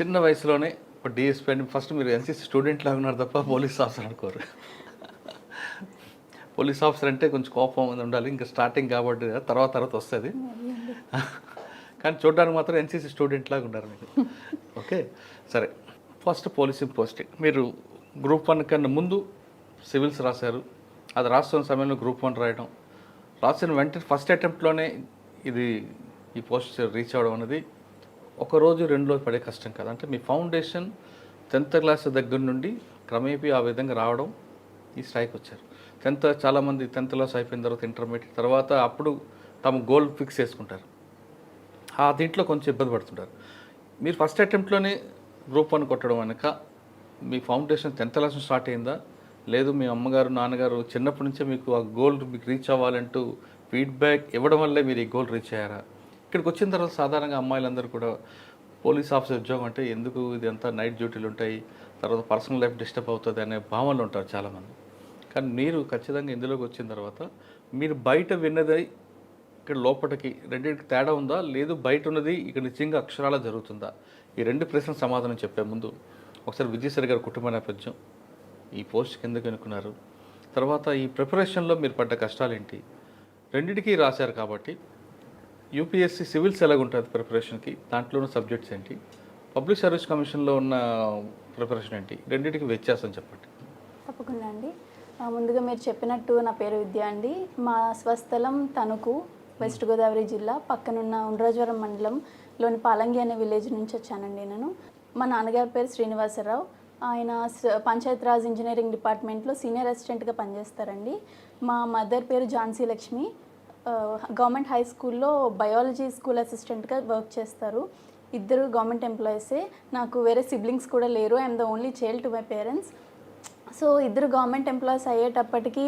చిన్న వయసులోనే ఇప్పుడు డిఎస్పీ అని ఫస్ట్ మీరు ఎన్సీసీ స్టూడెంట్ లాగా ఉన్నారు తప్ప పోలీస్ ఆఫీసర్ అనుకోరు. పోలీస్ ఆఫీసర్ అంటే కొంచెం కోపం అనేది ఉండాలి. ఇంకా స్టార్టింగ్ కాబట్టి తర్వాత తర్వాత వస్తుంది. కానీ చూడడానికి మాత్రం ఎన్సీసీ స్టూడెంట్ లాగా ఉన్నారు మీరు. ఓకే? సరే. First policing posting. మీరు గ్రూప్ వన్ కన్నా ముందు సివిల్స్ రాశారు. అది రాస్తున్న సమయంలో గ్రూప్ వన్ రాయడం రాసిన వెంటనే ఫస్ట్ అటెంప్ట్లోనే ఇది ఈ పోస్ట్ రీచ్ అవ్వడం అనేది ఒక రోజు రెండు రోజులు పడే కష్టం కదా. అంటే మీ ఫౌండేషన్ టెన్త్ క్లాస్ దగ్గర నుండి క్రమేపీ ఆ విధంగా రావడం ఈ స్థాయికి వచ్చారు. టెన్త్ చాలామంది టెన్త్ క్లాస్ అయిపోయిన తర్వాత ఇంటర్మీడియట్ తర్వాత అప్పుడు తమ గోల్ ఫిక్స్ చేసుకుంటారు. ఆ దీంట్లో కొంచెం ఇబ్బంది పడుతుంటారు. మీరు ఫస్ట్ అటెంప్ట్లోనే గ్రూప్ వన్ కొట్టడం వెనక మీ ఫౌండేషన్ టెన్త్ క్లాస్ స్టార్ట్ అయిందా? లేదు మీ అమ్మగారు నాన్నగారు చిన్నప్పటి నుంచే మీకు ఆ గోల్ మీకు రీచ్ అవ్వాలంటూ ఫీడ్బ్యాక్ ఇవ్వడం వల్లే మీరు ఈ గోల్ రీచ్ అయ్యారా? ఇక్కడికి వచ్చిన తర్వాత సాధారణంగా అమ్మాయిలందరూ కూడా పోలీస్ ఆఫీసర్ ఉద్యోగం అంటే ఎందుకు ఇది అంతా నైట్ డ్యూటీలు ఉంటాయి తర్వాత పర్సనల్ లైఫ్ డిస్టర్బ్ అవుతుంది అనే భావనలు ఉంటారు చాలామంది. కానీ మీరు ఖచ్చితంగా ఇందులోకి వచ్చిన తర్వాత మీరు బయట విన్నది ఇక్కడ లోపలికి రెండింటికి తేడా ఉందా? లేదు బయట ఉన్నది ఇక్కడ నిజంగా అక్షరాల జరుగుతుందా? ఈ రెండు ప్రశ్నలు సమాధానం చెప్పే ముందు ఒకసారి విజయసాయి గారి కుటుంబ నేపథ్యం. ఈ పోస్ట్కి ఎందుకు అనుకున్నారు తర్వాత ఈ ప్రిపరేషన్లో మీరు పడ్డ కష్టాలు ఏంటి రెండింటికి రాశారు కాబట్టి యూపీఎస్సీ సివిల్స్ ఎలాగుంటుంది ప్రిపరేషన్కి? దాంట్లోని సబ్జెక్ట్స్ ఏంటి? పబ్లిక్ సర్వీస్ కమిషన్లో ఉన్న ప్రిపరేషన్ ఏంటి? రెండింటికి వ్యత్యాసం చెప్పండి. తప్పకుండా అండి. ముందుగా మీరు చెప్పినట్టు నా పేరు విద్య అండి. మా స్వస్థలం తణుకు వెస్ట్ గోదావరి జిల్లా. పక్కనున్న ఉండ్రాజవరం మండలంలోని పాలంగి అనే విలేజ్ నుంచి వచ్చానండి నేను. మా నాన్నగారి పేరు శ్రీనివాసరావు. ఆయన స- పంచాయతీరాజ్ ఇంజనీరింగ్ డిపార్ట్మెంట్లో సీనియర్ అసిస్టెంట్గా పనిచేస్తారండి. మా మదర్ పేరు ఝాన్సీ లక్ష్మి గవర్నమెంట్ హై స్కూల్లో బయాలజీ స్కూల్ అసిస్టెంట్గా వర్క్ చేస్తారు. ఇద్దరు గవర్నమెంట్ ఎంప్లాయీసే. నాకు వేరే సిబ్లింగ్స్ కూడా లేరు. I'm the only child to my parents. So ఇద్దరు గవర్నమెంట్ ఎంప్లాయీస్ అయ్యేటప్పటికి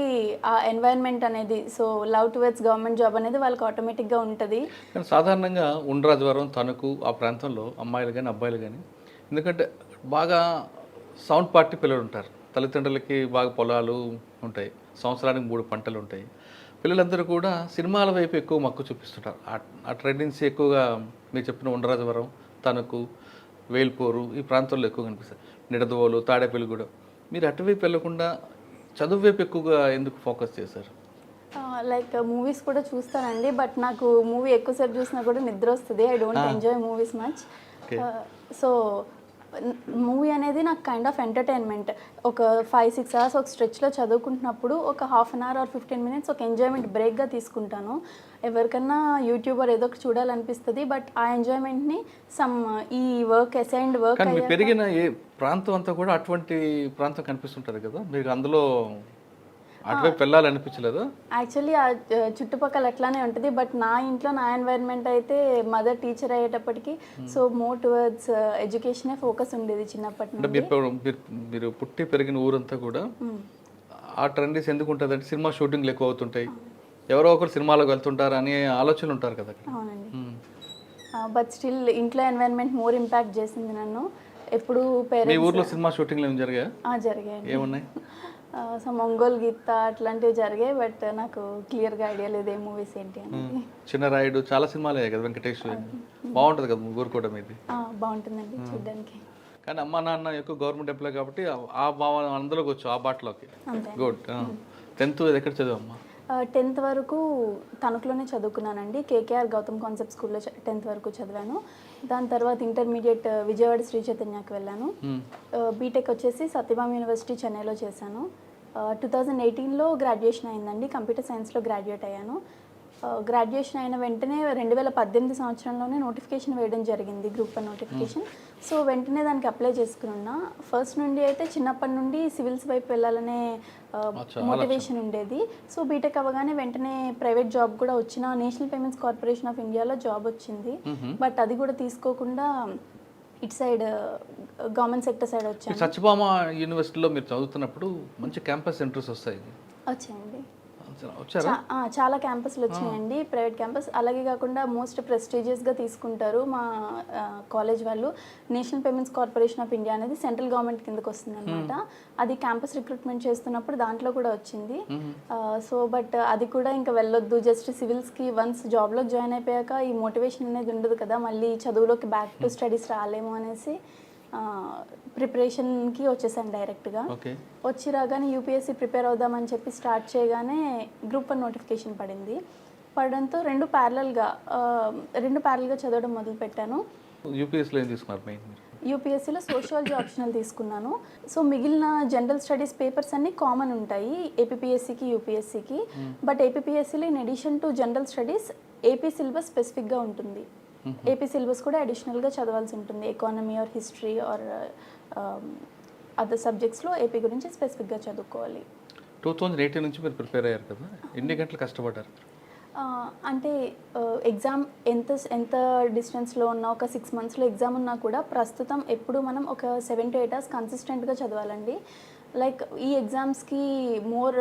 ఆ ఎన్వైరన్మెంట్ అనేది so love towards government job అనేది వాళ్ళకి ఆటోమేటిక్గా ఉంటుంది. సాధారణంగా ఉండ్రాజవరం తణుకు ఆ ప్రాంతంలో అమ్మాయిలు కానీ అబ్బాయిలు కానీ ఎందుకంటే బాగా సౌండ్ పార్టీ పిల్లలు ఉంటారు తల్లిదండ్రులకి బాగా పొలాలు ఉంటాయి. సంవత్సరానికి మూడు పంటలు ఉంటాయి పిల్లలందరూ కూడా సినిమాల వైపు ఎక్కువ మక్కువ చూపిస్తుంటారు. ఆ- ట్రెండెన్సీ ఎక్కువగా మీరు చెప్పిన ఉండ్రాజవరం తణుకు వేల్పూరు ఈ ప్రాంతాల్లో ఎక్కువ కనిపిస్తాయి. నిడదవోలు తాడేపల్లిగూడెం. మీరు అటువైపు వెళ్ళకుండా చదువు వైపు ఎక్కువగా ఎందుకు ఫోకస్ చేశారు? లైక్ మూవీస్ కూడా చూస్తానండి బట్ నాకు మూవీ ఎక్కువసేపు చూసినా కూడా నిద్ర వస్తుంది. I don't enjoy movies much. So movie అనేది నాకు కైండ్ ఆఫ్ ఎంటర్టైన్మెంట్ ఒక ఫైవ్ సిక్స్ అవర్స్ ఒక స్ట్రెచ్లో చదువుకుంటున్నప్పుడు ఒక half an hour or fifteen minutes ఒక ఎంజాయ్మెంట్ బ్రేక్గా తీసుకుంటాను. ఎవరికన్నా యూట్యూబర్ ఏదో ఒకటి చూడాలనిపిస్తుంది బట్ ఆ ఎంజాయ్మెంట్ని సమ్ ఈ వర్క్ అసైన్డ్ వర్క్ మీరు పెరిగిన ఏ ప్రాంతం అంతా కూడా అటువంటి ప్రాంతం కనిపిస్తుంటుంది కదా? మీకు అందులో అటువైపు వెళ్ళాలనిపించలేదా? యాక్చువల్లీ ఆ చుట్టుపక్కల అట్లానే ఉంటుంది బట్ నా ఇంట్లో నా ఎన్వైరన్మెంట్ అయితే మదర్ టీచర్ అయ్యేటప్పటికి సో మోర్ టువర్డ్స్ ఎడ్యుకేషనే ఫోకస్ ఉండేది చిన్నప్పటి నుండి. మీరు పుట్టి పెరిగిన ఊరంతా కూడా ఆ ట్రెండీస్ ఎందుకు ఉంటుంది అంటే సినిమా షూటింగ్లు ఎక్కువ అవుతుంటాయి ఎవరో ఒకరు సినిమాలకు వెళ్తుంటారు అనే ఆలోచనలు ఉంటారు కదా అవునండి. బట్ స్టిల్ ఇంట్లో ఎన్వైరన్మెంట్ మోర్ ఇంపాక్ట్ చేసింది నన్ను. ఎప్పుడు మీ పేరెంట్స్ ఊర్లో సినిమా షూటింగ్లు ఏమి జరిగాయా? జరిగాయండి. ఏమున్నాయి? సో ఒంగోలు గీత అట్లాంటివి జరిగాయి బట్ నాకు క్లియర్గా ఐడియా లేదు ఏ మూవీస్ ఏంటి అని. చిన్న రాయుడు చాలా సినిమాలు అయ్యాయి కదా వెంకటేష్ బాగుంటుంది కదా ముగ్గురు మీది. బాగుంటుందండి చూడడానికి. కానీ అమ్మ నాన్న ఎక్కువ గవర్నమెంట్ ఎంప్లాయ్ కాబట్టి ఆ- భావన అందులోకి వచ్చు ఆ బాటలోకి. గుడ్. టెన్త్ ఎక్కడ చదివమ్మా టెన్త్ వరకు తణుకులోనే చదువుకున్నానండి. కేకేఆర్ గౌతమ్ కాన్సెప్ట్ స్కూల్లో టెన్త్ వరకు చదివాను. దాని తర్వాత ఇంటర్మీడియట్ విజయవాడ శ్రీ చైతన్యకి వెళ్ళాను. బీటెక్ వచ్చేసి సత్యభామ యూనివర్సిటీ చెన్నైలో చేశాను. టూ థౌజండ్ ఎయిటీన్లో గ్రాడ్యుయేషన్ అయిందండి. కంప్యూటర్ సైన్స్లో గ్రాడ్యుయేట్ అయ్యాను. గ్రాడ్యుయేషన్ అయిన వెంటనే రెండు వేల పద్దెనిమిది సంవత్సరంలోనే నోటిఫికేషన్ వేయడం జరిగింది గ్రూప్ వన్ నోటిఫికేషన్ సో వెంటనే దానికి అప్లై చేసుకున్నా ఫస్ట్ నుండి అయితే చిన్నప్పటి నుండి సివిల్స్ వైపు వెళ్ళాలనే మోటివేషన్ ఉండేది. సో బీటెక్ అవ్వగానే వెంటనే ప్రైవేట్ జాబ్ కూడా వచ్చిన నేషనల్ పేమెంట్స్ కార్పొరేషన్ ఆఫ్ ఇండియాలో జాబ్ వచ్చింది. బట్ అది కూడా తీసుకోకుండా ఇటు సైడ్ గవర్నమెంట్ సెక్టర్ సైడ్ వచ్చాను. సత్యభామ యూనివర్సిటీలో మీరు చదువుతున్నప్పుడు మంచి క్యాంపస్ సెంటర్స్ వస్తాయి. ఆ, చాలా క్యాంపస్లు వచ్చినాయండి. Private campus. అలాగే కాకుండా మోస్ట్ ప్రెస్టీజియస్గా తీసుకుంటారు మా కాలేజ్ వాళ్ళు. National payments corporation of India అనేది సెంట్రల్ గవర్నమెంట్ కిందకి వస్తుంది అనమాట అది క్యాంపస్ రిక్రూట్మెంట్ చేస్తున్నప్పుడు దాంట్లో కూడా వచ్చింది. సో బట్ అది కూడా ఇంకా వెళ్ళొద్దు. జస్ట్ సివిల్స్కి వన్స్ జాబ్లోకి జాయిన్ అయిపోయాక ఈ మోటివేషన్ అనేది ఉండదు కదా. మళ్ళీ చదువులోకి బ్యాక్ టు స్టడీస్ రాలేము అనేసి. ప్రిపరేషన్కి వచ్చేసాను డైరెక్ట్గా వచ్చి రాగానే యూపీఎస్సీ ప్రిపేర్ అవుదామని చెప్పి స్టార్ట్ చేయగానే గ్రూప్ వన్ నోటిఫికేషన్ పడింది. పడడంతో రెండు ప్యారలల్గా రెండు ప్యారల్గా చదవడం మొదలుపెట్టాను యూపీఎస్లో ఏం తీసుకున్నారు యూపీఎస్సీలో సోషియాలజీ ఆప్షనల్ తీసుకున్నాను. సో మిగిలిన జనరల్ స్టడీస్ పేపర్స్ అన్నీ కామన్ ఉంటాయి ఏపీఎస్సికి యూపీఎస్సికి but ఏపీఎస్సిలో in addition to general studies AP syllabus స్పెసిఫిక్గా ఉంటుంది. ఏపీ సిలబస్ కూడా అడిషనల్గా చదవాల్సి ఉంటుంది. Economy or history or other సబ్జెక్ట్స్లో AP గురించి స్పెసిఫిక్గా చదువుకోవాలి. టూ థౌజండ్ ఎయిటీన్ నుంచి మీరు ప్రిపేర్ అయ్యారు కదా? ఎన్ని గంటలు కష్టపడ్డారు? అంటే ఎగ్జామ్ ఎంత ఎంత డిస్టెన్స్లో ఉన్నా ఒక సిక్స్ మంత్స్లో ఎగ్జామ్ ఉన్నా కూడా ప్రస్తుతం ఎప్పుడు మనం ఒక సెవెన్ టు ఎయిట్ అవర్స్ కన్సిస్టెంట్గా చదవాలండి. లైక్ ఈ ఎగ్జామ్స్కి మోర్